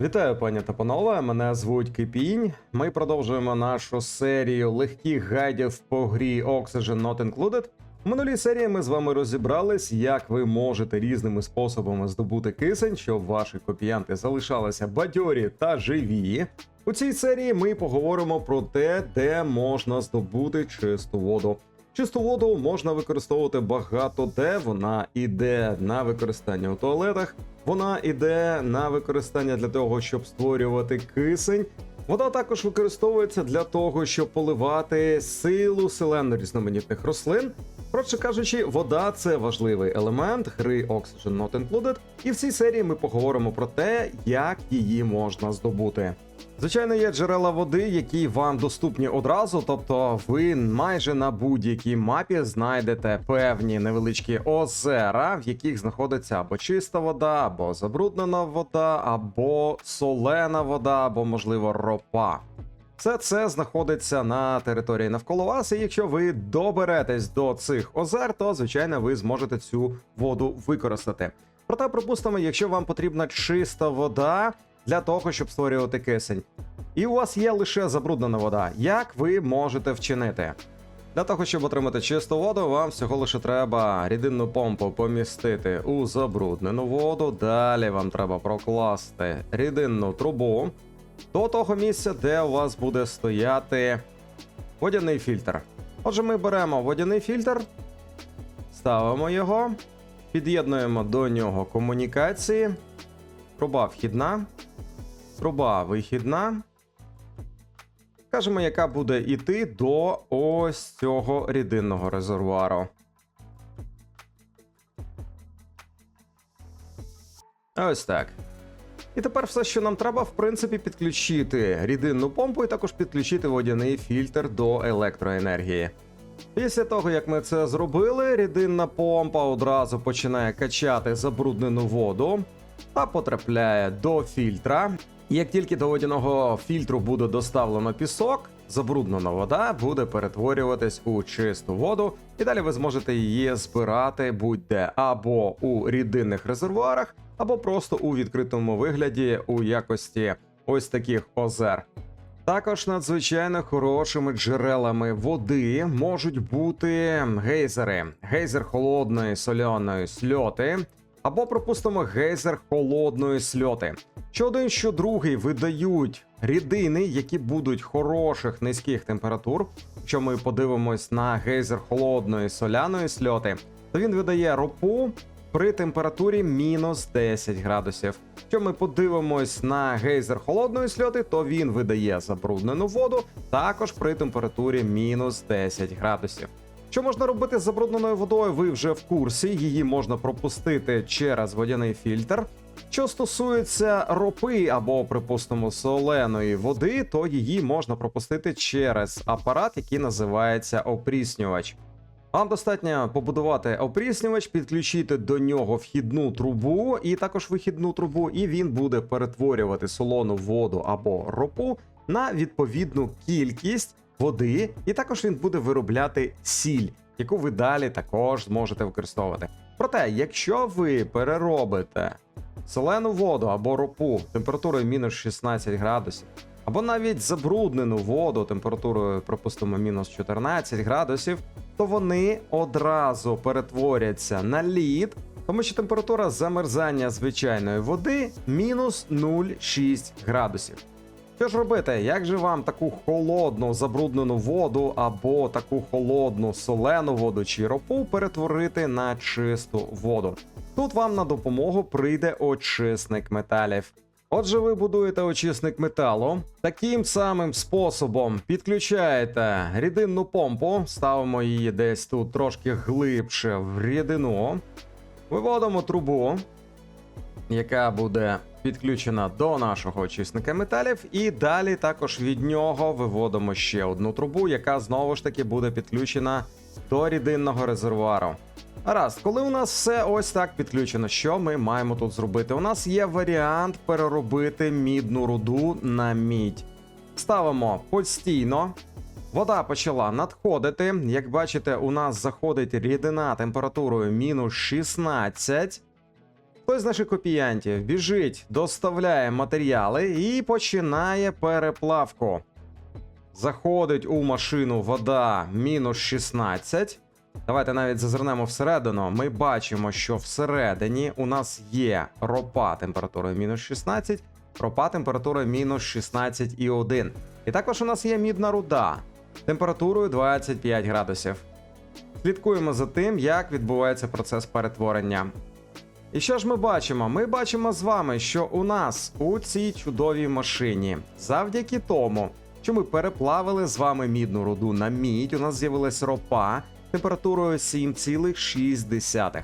Вітаю, пані та панове. Мене звуть Кипінь. Ми продовжуємо нашу серію легких гайдів по грі Oxygen Not Included. В минулій серії ми з вами розібрались, як ви можете різними способами здобути кисень, щоб ваші копіянти залишалися бадьорі та живі. У цій серії ми поговоримо про те, де можна здобути чисту воду. Чисту воду можна використовувати багато де. Вона іде на використання у туалетах, вона іде на використання для того, щоб створювати кисень. Вода також використовується для того, щоб поливати силу селен різноманітних рослин. Коротше кажучи, вода це важливий елемент гри Oxygen Not Included, і в цій серії ми поговоримо про те, як її можна здобути. Звичайно, є джерела води, які вам доступні одразу, тобто ви майже на будь-якій мапі знайдете певні невеличкі озера, в яких знаходиться або чиста вода, або забруднена вода, або солена вода, або, можливо, ропа. Все це знаходиться на території навколо вас, і якщо ви доберетесь до цих озер, то звичайно ви зможете цю воду використати. Проте, припустимо, якщо вам потрібна чиста вода для того, щоб створювати кисень, і у вас є лише забруднена вода, як ви можете вчинити? Для того, щоб отримати чисту воду, вам всього лише треба рідинну помпу помістити у забруднену воду. Далі вам треба прокласти рідинну трубу до того місця, де у вас буде стояти водяний фільтр. Отже, ми беремо водяний фільтр, ставимо його, під'єднуємо до нього комунікації. Труба вхідна, труба вихідна. Кажемо, яка буде йти до ось цього рідинного резервуару. Ось так. І тепер все, що нам треба, в принципі, підключити рідинну помпу і також підключити водяний фільтр до електроенергії. Після того, як ми це зробили, рідинна помпа одразу починає качати забруднену воду та потрапляє до фільтра. Як тільки до водяного фільтру буде доставлено пісок, забруднена вода буде перетворюватись у чисту воду, і далі ви зможете її збирати будь-де або у рідинних резервуарах, або просто у відкритому вигляді у якості ось таких озер. Також надзвичайно хорошими джерелами води можуть бути гейзери, гейзер холодної соляної сльоти, або, припустимо, гейзер холодної сльоти. Що один, що другий видають рідини, які будуть хороших низьких температур. Якщо ми подивимось на гейзер холодної соляної сльоти, то він видає ропу при температурі мінус 10 градусів. Якщо ми подивимось на гейзер холодної сльоти, то він видає забруднену воду також при температурі мінус 10 градусів. Що можна робити з забрудненою водою? Ви вже в курсі, її можна пропустити через водяний фільтр. Що стосується ропи або, припустимо, соленої води, то її можна пропустити через апарат, який називається опріснювач. Вам достатньо побудувати опріснювач, підключити до нього вхідну трубу і також вихідну трубу, і він буде перетворювати солону воду або ропу на відповідну кількість води, і також він буде виробляти сіль, яку ви далі також зможете використовувати. Проте, якщо ви переробите солену воду або ропу температурою мінус 16 градусів, або навіть забруднену воду температурою, припустимо, мінус 14 градусів, то вони одразу перетворяться на лід, тому що температура замерзання звичайної води мінус 0,6 градусів. Що ж робити? Як же вам таку холодну забруднену воду або таку холодну солену воду чи ропу перетворити на чисту воду? Тут вам на допомогу прийде очисник металів. Отже, ви будуєте очисник металу. Таким самим способом підключаєте рідинну помпу, ставимо її десь тут трошки глибше в рідину, виводимо трубу, яка буде підключена до нашого очисника металів, і далі також від нього виводимо ще одну трубу, яка знову ж таки буде підключена до рідинного резервуару. Гаразд, коли у нас все ось так підключено, що ми маємо тут зробити? У нас є варіант переробити мідну руду на мідь. Ставимо постійно. Вода почала надходити. Як бачите, у нас заходить рідина температурою мінус 16. Хтось з наших копіянтів біжить, доставляє матеріали і починає переплавку. Заходить у машину вода мінус 16. Давайте навіть зазирнемо всередину. Ми бачимо, що всередині у нас є ропа температурою мінус 16, ропа температурою мінус 16,1. І також у нас є мідна руда температурою 25 градусів. Слідкуємо за тим, як відбувається процес перетворення. І що ж ми бачимо? Ми бачимо з вами, що у нас у цій чудовій машині, завдяки тому, що ми переплавили з вами мідну руду на мідь, у нас з'явилась ропа температурою 7,6.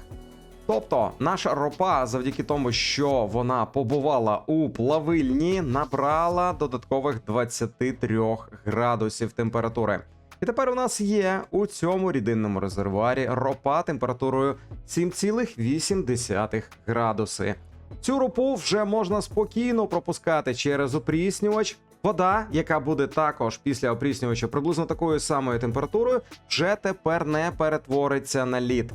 Тобто наша ропа, завдяки тому, що вона побувала у плавильні, набрала додаткових 23 градусів температури. І тепер у нас є у цьому рідинному резервуарі ропа температурою 7,8 градуси. Цю ропу вже можна спокійно пропускати через опріснювач. Вода, яка буде також після опріснювача приблизно такою самою температурою, вже тепер не перетвориться на лід.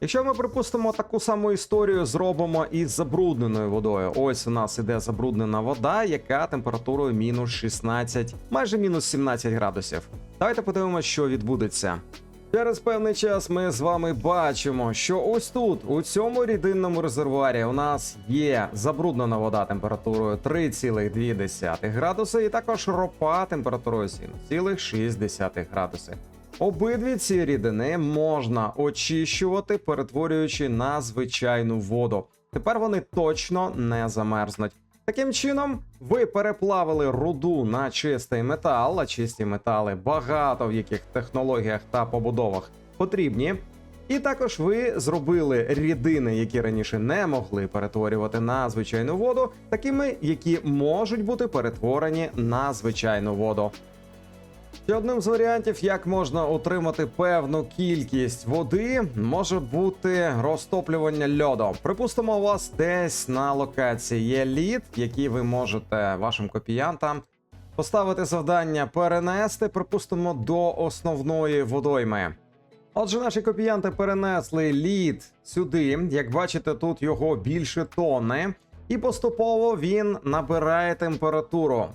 Якщо ми припустимо таку саму історію, зробимо із забрудненою водою. Ось у нас іде забруднена вода, яка температурою мінус 16, майже мінус 17 градусів. Давайте подивимося, що відбудеться. Через певний час ми з вами бачимо, що ось тут, у цьому рідинному резервуарі, у нас є забруднена вода температурою 3,2 градуси, і також ропа температурою 7,6 градуси. Обидві ці рідини можна очищувати, перетворюючи на звичайну воду. Тепер вони точно не замерзнуть. Таким чином, ви переплавили руду на чистий метал, а чисті метали багато в яких технологіях та побудовах потрібні. І також ви зробили рідини, які раніше не могли перетворювати на звичайну воду, такими, які можуть бути перетворені на звичайну воду. Ще одним з варіантів, як можна отримати певну кількість води, може бути розтоплювання льоду. Припустимо, у вас десь на локації є лід, який ви можете вашим копіянтам поставити завдання перенести, припустимо, до основної водойми. Отже, наші копіянти перенесли лід сюди. Як бачите, тут його більше тонни, і поступово він набирає температуру.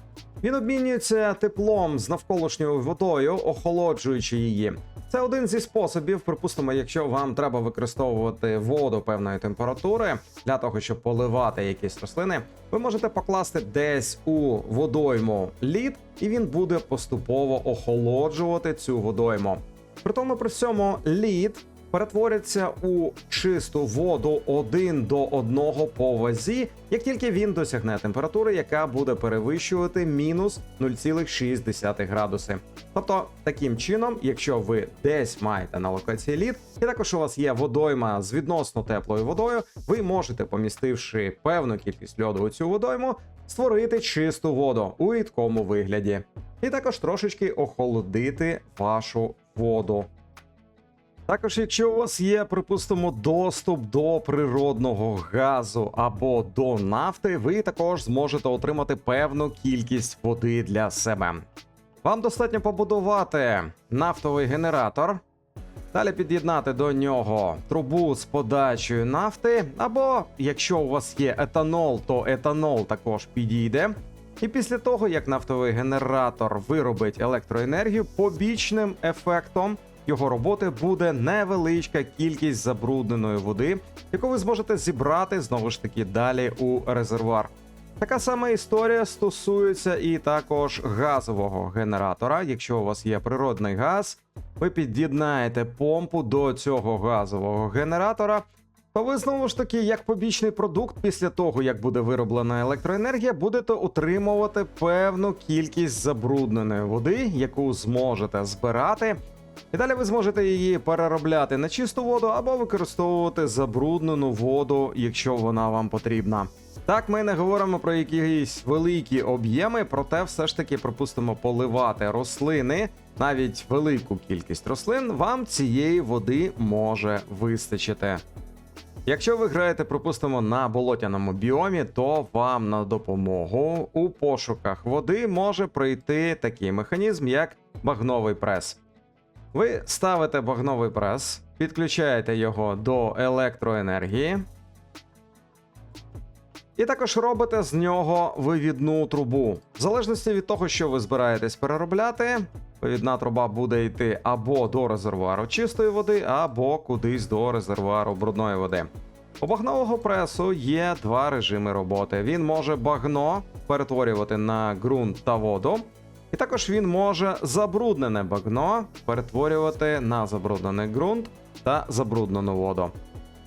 Він обмінюється теплом з навколишньою водою, охолоджуючи її. Це один зі способів, припустимо, якщо вам треба використовувати воду певної температури для того, щоб поливати якісь рослини, ви можете покласти десь у водойму лід, і він буде поступово охолоджувати цю водойму. При тому при всьому лід перетвориться у чисту воду один до одного по вазі, як тільки він досягне температури, яка буде перевищувати мінус 0,6 градуси. Тобто, таким чином, якщо ви десь маєте на локації лід, і також у вас є водойма з відносно теплою водою, ви можете, помістивши певну кількість льоду у цю водойму, створити чисту воду у рідкому вигляді, і також трошечки охолодити вашу воду. Також, якщо у вас є, припустимо, доступ до природного газу або до нафти, ви також зможете отримати певну кількість води для себе. Вам достатньо побудувати нафтовий генератор, далі під'єднати до нього трубу з подачею нафти, або якщо у вас є етанол, то етанол також підійде. І після того, як нафтовий генератор виробить електроенергію, побічним ефектом його роботи буде невеличка кількість забрудненої води, яку ви зможете зібрати знову ж таки далі у резервуар. Така сама історія стосується і також газового генератора. Якщо у вас є природний газ, ви під'єднаєте помпу до цього газового генератора. То ви знову ж таки, як побічний продукт, після того як буде вироблена електроенергія, будете утримувати певну кількість забрудненої води, яку зможете збирати і далі ви зможете її переробляти на чисту воду або використовувати забруднену воду, якщо вона вам потрібна. Так, ми не говоримо про якісь великі об'єми, проте все ж таки пропустимо поливати рослини, навіть велику кількість рослин, вам цієї води може вистачити. Якщо ви граєте, припустимо, на болотяному біомі, то вам на допомогу у пошуках води може прийти такий механізм, як багновий прес. Ви ставите багновий прес, підключаєте його до електроенергії. І також робите з нього вивідну трубу. В залежності від того, що ви збираєтесь переробляти, вивідна труба буде йти або до резервуару чистої води, або кудись до резервуару брудної води. У багнового пресу є два режими роботи. Він може багно перетворювати на ґрунт та воду, і також він може забруднене багно перетворювати на забруднений ґрунт та забруднену воду.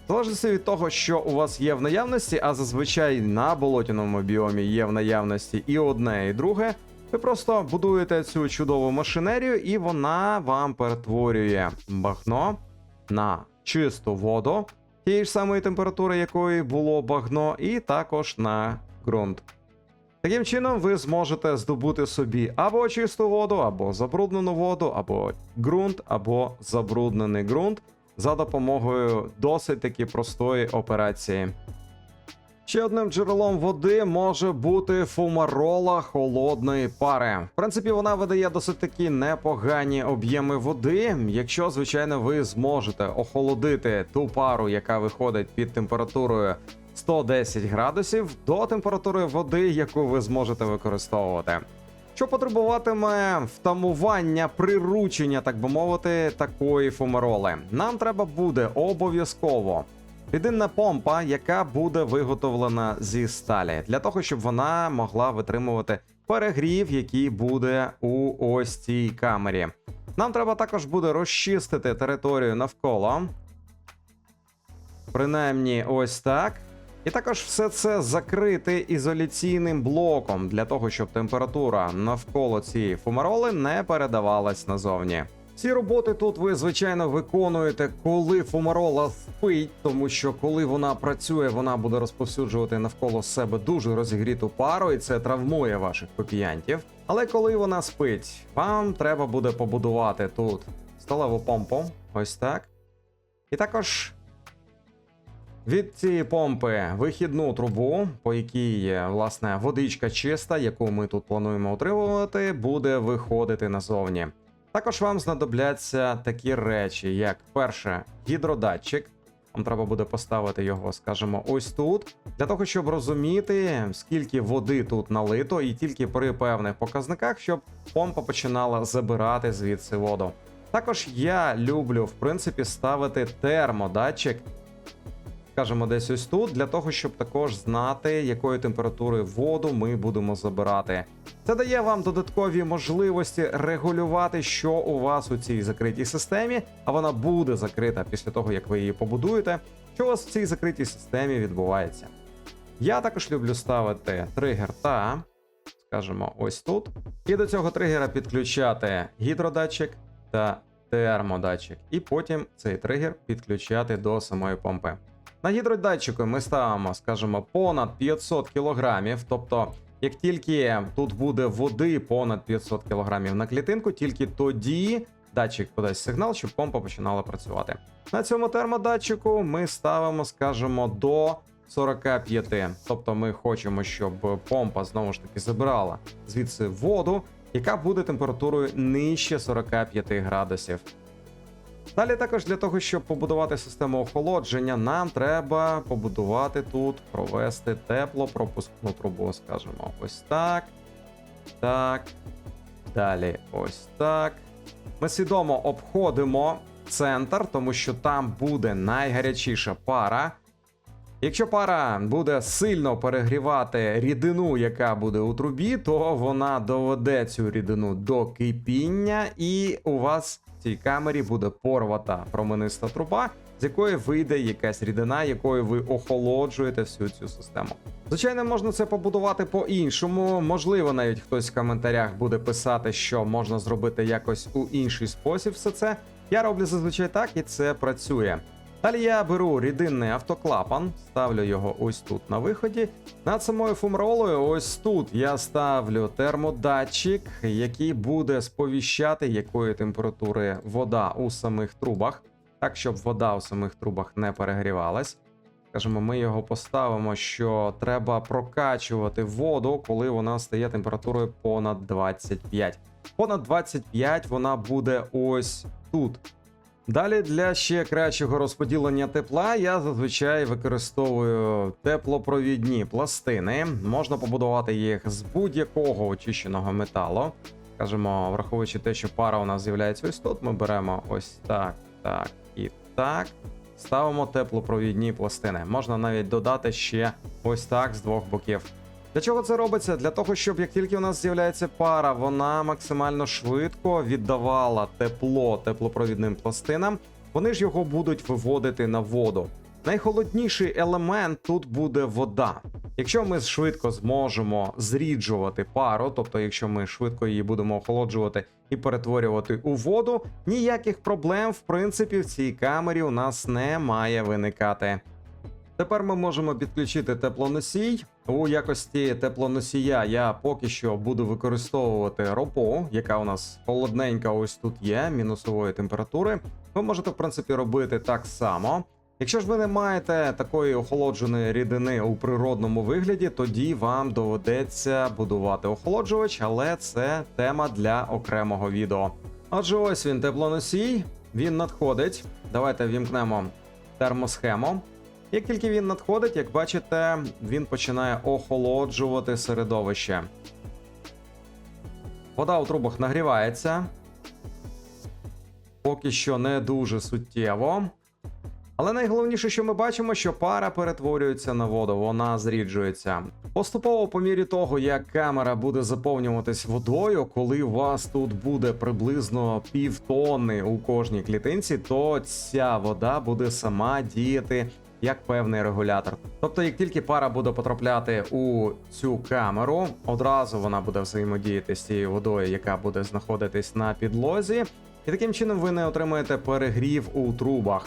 Залежності від того, що у вас є в наявності, а зазвичай на болотяному біомі є в наявності і одне, і друге. Ви просто будуєте цю чудову машинерію, і вона вам перетворює багно на чисту воду, тієї ж самої температури, якої було багно, і також на ґрунт. Таким чином, ви зможете здобути собі або чисту воду, або забруднену воду, або ґрунт, або забруднений ґрунт за допомогою досить таки простої операції. Ще одним джерелом води може бути фумарола холодної пари. В принципі, вона видає досить такі непогані об'єми води, якщо, звичайно, ви зможете охолодити ту пару, яка виходить під температурою 110 градусів, до температури води, яку ви зможете використовувати. Що потребуватиме втамування, приручення, так би мовити, такої фумароли. Нам треба буде обов'язково Єдина помпа, яка буде виготовлена зі сталі, для того, щоб вона могла витримувати перегрів, який буде у ось цій камері. Нам треба також буде розчистити територію навколо. Принаймні, ось так. І також все це закрити ізоляційним блоком для того, щоб температура навколо цієї фумароли не передавалась назовні. Ці роботи тут ви звичайно виконуєте, коли фумарола спить, тому що коли вона працює, вона буде розповсюджувати навколо себе дуже розігріту пару, і це травмує ваших копіянтів. Але коли вона спить, вам треба буде побудувати тут сталеву помпу, ось так. І також від цієї помпи вихідну трубу, по якій власне водичка чиста, яку ми тут плануємо утримувати, буде виходити назовні. Також вам знадобляться такі речі, як перше, гідродатчик. Вам треба буде поставити його, скажімо, ось тут, для того, щоб розуміти, скільки води тут налито, і тільки при певних показниках, щоб помпа починала забирати звідси воду. Також я люблю, в принципі, ставити термодатчик, скажімо, десь ось тут, для того, щоб також знати, якої температури воду ми будемо забирати. Це дає вам додаткові можливості регулювати, що у вас у цій закритій системі, а вона буде закрита після того, як ви її побудуєте. Що у вас в цій закритій системі відбувається? Я також люблю ставити тригер та, скажімо, ось тут. І до цього тригера підключати гідродатчик та термодатчик. І потім цей тригер підключати до самої помпи. На гідродатчику ми ставимо, скажімо, понад 500 кг, тобто. Як тільки тут буде води понад 500 кг на клітинку, тільки тоді датчик подасть сигнал, щоб помпа починала працювати. На цьому термодатчику ми ставимо, скажімо, до 45. Тобто ми хочемо, щоб помпа знову ж таки забирала звідси воду, яка буде температурою нижче 45 градусів. Далі також для того, щоб побудувати систему охолодження, нам треба побудувати тут, провести теплопропускну трубу, скажімо, ось так. Так. Далі ось так. Ми свідомо обходимо центр, тому що там буде найгарячіша пара. Якщо пара буде сильно перегрівати рідину, яка буде у трубі, то вона доведе цю рідину до кипіння, і у вас цій камері буде порвата промениста труба, з якої вийде якась рідина, якою ви охолоджуєте всю цю систему. Звичайно, можна це побудувати по-іншому. Можливо, навіть хтось в коментарях буде писати, що можна зробити якось у інший спосіб все це. Я роблю зазвичай так, і це працює. Далі я беру рідинний автоклапан, ставлю його ось тут на виході. Над самою фумролою, ось тут я ставлю термодатчик, який буде сповіщати, якої температури вода у самих трубах, так щоб вода у самих трубах не перегрівалась. Скажімо, ми його поставимо, що треба прокачувати воду, коли вона стає температурою понад 25. Понад 25 вона буде ось тут. Далі для ще кращого розподілення тепла я зазвичай використовую теплопровідні пластини. Можна побудувати їх з будь-якого очищеного металу. Скажімо, враховуючи те, що пара у нас з'являється ось тут, ми беремо ось так, так і так. Ставимо теплопровідні пластини. Можна навіть додати ще ось так з двох боків. Для чого це робиться? Для того, щоб як тільки у нас з'являється пара, вона максимально швидко віддавала тепло теплопровідним пластинам. Вони ж його будуть виводити на воду. Найхолодніший елемент тут буде вода. Якщо ми швидко зможемо зріджувати пару, тобто, якщо ми швидко її будемо охолоджувати і перетворювати у воду, ніяких проблем в принципі в цій камері у нас не має виникати. Тепер ми можемо підключити теплоносій. У якості теплоносія я поки що буду використовувати ропу, яка у нас холодненька ось тут є, мінусової температури. Ви можете, в принципі, робити так само. Якщо ж ви не маєте такої охолодженої рідини у природному вигляді, тоді вам доведеться будувати охолоджувач, але це тема для окремого відео. Отже, ось він теплоносій, він надходить. Давайте вімкнемо термосхему. Як тільки він надходить, як бачите, він починає охолоджувати середовище. Вода у трубах нагрівається. Поки що не дуже суттєво. Але найголовніше, що ми бачимо, що пара перетворюється на воду, вона зріджується. Поступово, по мірі того, як камера буде заповнюватись водою, коли у вас тут буде приблизно півтонни у кожній клітинці, то ця вода буде сама діяти як певний регулятор. Тобто, як тільки пара буде потрапляти у цю камеру, одразу вона буде взаємодіяти з цією водою, яка буде знаходитись на підлозі, і таким чином ви не отримаєте перегрів у трубах.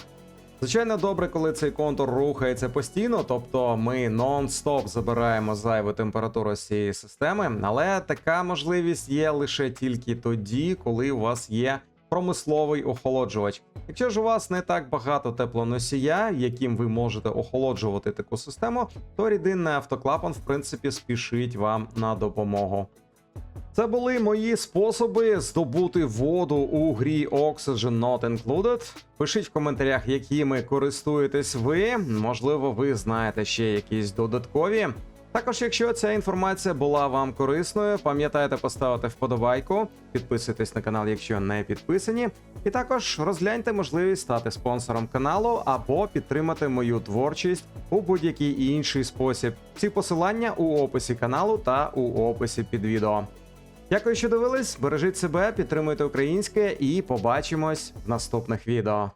Звичайно, добре, коли цей контур рухається постійно, тобто ми нон-стоп забираємо зайву температуру з цієї системи, але така можливість є лише тільки тоді, коли у вас є промисловий охолоджувач. Якщо ж у вас не так багато теплоносія, яким ви можете охолоджувати таку систему, то рідинний автоклапан, в принципі, спішить вам на допомогу. Це були мої способи здобути воду у грі Oxygen Not Included. Пишіть в коментарях, якими користуєтесь ви. Можливо, ви знаєте ще якісь додаткові. Також, якщо ця інформація була вам корисною, пам'ятайте поставити вподобайку, підписуйтесь на канал, якщо не підписані, і також розгляньте можливість стати спонсором каналу або підтримати мою творчість у будь-який інший спосіб. Всі посилання у описі каналу та у описі під відео. Дякую, що дивились. Бережіть себе, підтримуйте українське і побачимось в наступних відео.